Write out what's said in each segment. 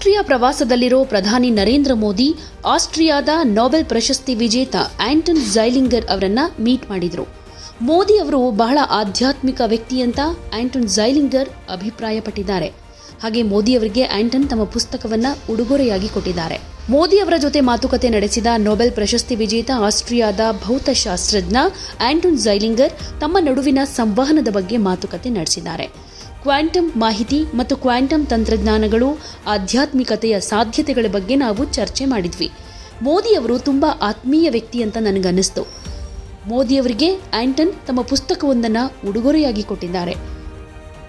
Austria ಪ್ರವಾಸದಲ್ಲಿರೋ ಪ್ರಧಾನಿ Narendra Modi, ಆಸ್ಟ್ರಿಯಾದ Nobel ಪ್ರಶಸ್ತಿ ವಿಜೇತ ಆಂಟನ್ ಝೈಲಿಂಗರ್ ಅವರನ್ನ ಮೀಟ್ ಮಾಡಿದರು. ಮೋದಿ ಅವರು ಬಹಳ ಆಧ್ಯಾತ್ಮಿಕ ವ್ಯಕ್ತಿ ಅಂತ ಆಂಟನ್ ಝೈಲಿಂಗರ್ ಅಭಿಪ್ರಾಯಪಟ್ಟಿದ್ದಾರೆ. ಹಾಗೆ ಮೋದಿ ಅವರಿಗೆ ಆಂಟನ್ ತಮ್ಮ ಪುಸ್ತಕವನ್ನ ಉಡುಗೊರೆಯಾಗಿ ಕೊಟ್ಟಿದ್ದಾರೆ. ಮೋದಿ ಅವರ ಜೊತೆ ಮಾತುಕತೆ ನಡೆಸಿದ ನೊಬೆಲ್ ಪ್ರಶಸ್ತಿ ವಿಜೇತ ಆಸ್ಟ್ರಿಯಾದ ಭೌತಶಾಸ್ತ್ರಜ್ಞ ಆಂಟನ್ ಝೈಲಿಂಗರ್ ತಮ್ಮ ನಡುವಿನ ಸಂವಹನದ ಬಗ್ಗೆ ಮಾತುಕತೆ ನಡೆಸಿದ್ದಾರೆ. ಕ್ವಾಂಟಮ್ ಮಾಹಿತಿ ಮತ್ತು ಕ್ವಾಂಟಮ್ ತಂತ್ರಜ್ಞಾನಗಳು ಆಧ್ಯಾತ್ಮಿಕತೆಯ ಸಾಧ್ಯತೆಗಳ ಬಗ್ಗೆ ನಾವು ಚರ್ಚೆ ಮಾಡಿದ್ವಿ. ಮೋದಿಯವರು ತುಂಬ ಆತ್ಮೀಯ ವ್ಯಕ್ತಿ ಅಂತ ನನಗನ್ನಿಸ್ತು. ಮೋದಿಯವರಿಗೆ ಆಂಟನ್ ತಮ್ಮ ಪುಸ್ತಕವೊಂದನ್ನು ಉಡುಗೊರೆಯಾಗಿ ಕೊಟ್ಟಿದ್ದಾರೆ.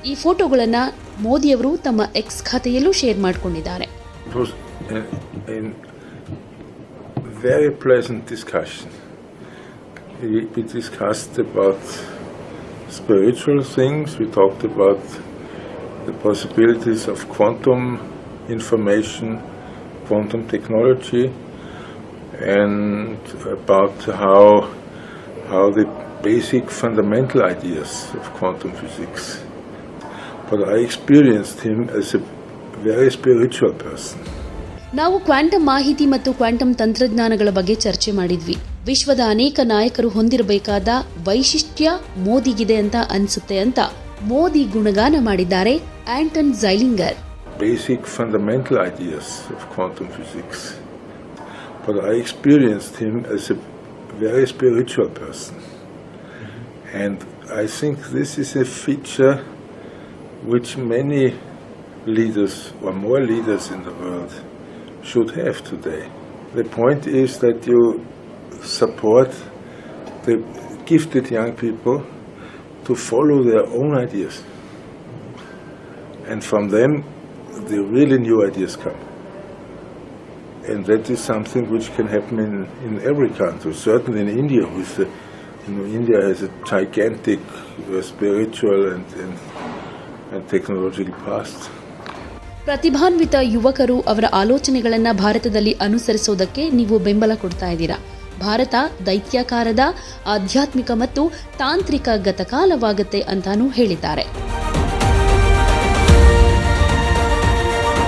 ಈ ಫೋಟೋಗಳನ್ನು ಮೋದಿಯವರು ತಮ್ಮ ಎಕ್ಸ್ ಖಾತೆಯಲ್ಲೂ ಶೇರ್ ಮಾಡಿಕೊಂಡಿದ್ದಾರೆ. Very pleasant discussion. We, we discussed about spiritual things, we talked about the possibilities of quantum information, quantum technology, and about how, how the basic fundamental ideas of quantum physics. But I experienced him as a very spiritual person. ನಾವು quantum ಮಾಹಿತಿ ಮತ್ತು quantum ತಂತ್ರಜ್ಞಾನಗಳ ಬಗ್ಗೆ ಚರ್ಚೆ ಮಾಡಿದ್ವಿ ವಿಶ್ವದ ಅನೇಕ ನಾಯಕರು ಹೊಂದಿರಬೇಕಾದ ವೈಶಿಷ್ಟ್ಯ ಮೋದಿಗಿದೆ ಅಂತ ಅನ್ಸುತ್ತೆ ಅಂತ ಮೋದಿ ಗುಣಗಾನ ಮಾಡಿದ್ದಾರೆ ಆಂಟನ್ ಝೈಲಿಂಗರ್ basic fundamental ideas of quantum physics. But I experienced him as a very spiritual person. And I think this is a feature which many leaders, or more leaders in the world, should have today. The point is that you support the gifted young people to follow their own ideas. And from them, the really new ideas come. And that is something which can happen in, in every country, certainly in India. With the, you know, India has a gigantic uh, spiritual and, and, and technological past. ಪ್ರತಿಭಾನ್ವಿತ ಯುವಕರು ಅವರ ಆಲೋಚನೆಗಳನ್ನು ಭಾರತದಲ್ಲಿ ಅನುಸರಿಸೋದಕ್ಕೆ ನೀವು ಬೆಂಬಲ ಕೊಡ್ತಾ ಇದ್ದೀರಾ? ಭಾರತ ದೈತ್ಯಾಕಾರದ, ಆಧ್ಯಾತ್ಮಿಕ ಮತ್ತು ತಾಂತ್ರಿಕ ಗತಕಾಲವಾಗುತ್ತೆ ಅಂತಾನೂ ಹೇಳಿದ್ದಾರೆ.